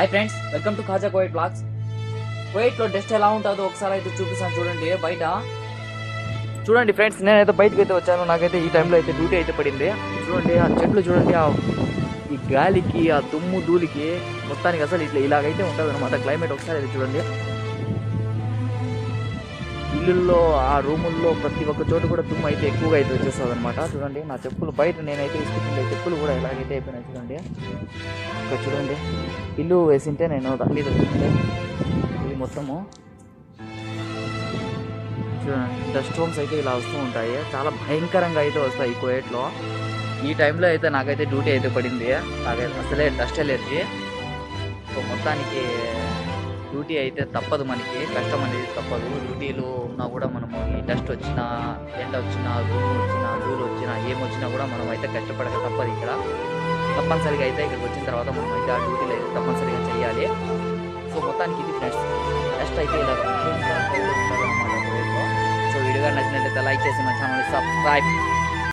Hi friends welcome to Khaja Coit vlogs కోయిట్లో dust ఎలా ఉంటుందో ఒకసారి అయితే చూపిస్తాను చూడండి బయట? చూడండి ఫ్రెండ్స్ నేనైతే బయటకు అయితే వచ్చాను. నాకైతే ఈ టైంలో అయితే డ్యూటీ అయితే పడింది. చూడండి ఆ చెట్లు చూడండి ఆ ఈ గాలికి ఆ దుమ్ము ధూళికి మొత్తానికి అసలు ఇట్లా ఇలాగైతే ఉంటుంది అనమాట క్లైమేట్ ఒకసారి అయితే చూడండి. ఇల్లుల్లో ఆ రూముల్లో ప్రతి ఒక్క చోటు కూడా తుమ్ము అయితే ఎక్కువగా అయితే వచ్చేస్తుంది అనమాట చూడండి నా చెప్పులు బయట నేనైతే ఇసుకుంటే చెప్పులు కూడా ఇలాగైతే అయిపోయినాయి చూడండి. ఇక్కడ చూడండి ఇల్లు వేసింటే నేను తల్లి ఇది మొత్తము. చూడండి డస్ట్ హోమ్స్ అయితే ఇలా వస్తూ ఉంటాయి. చాలా భయంకరంగా అయితే వస్తాయి ఈ కోయేట్లో. ఈ టైంలో అయితే నాకైతే డ్యూటీ అయితే పడింది. నాకైతే అసలే డస్ట్ ఎలర్జీ సో మొత్తానికి డ్యూటీ అయితే తప్పదు మనకి. కష్టం అనేది తప్పదు. డ్యూటీలో ఉన్నా కూడా మనము ఈ డస్ట్ వచ్చినా ఎండ వచ్చినా రూమ్ వచ్చినా దూరం వచ్చినా ఏమొచ్చినా కూడా మనం అయితే కష్టపడక తప్పదు ఇక్కడ. తప్పనిసరిగా అయితే ఇక్కడికి వచ్చిన తర్వాత మనం అయితే ఆ డ్యూటీలు అయితే తప్పనిసరిగా చేయాలి సో మొత్తానికి ఇది ఫ్రెండ్స్. డస్ట్ అయితే ఇలా సో వీడియోగా నచ్చినట్లయితే లైక్ చేసి మన ఛానల్ సబ్స్క్రైబ్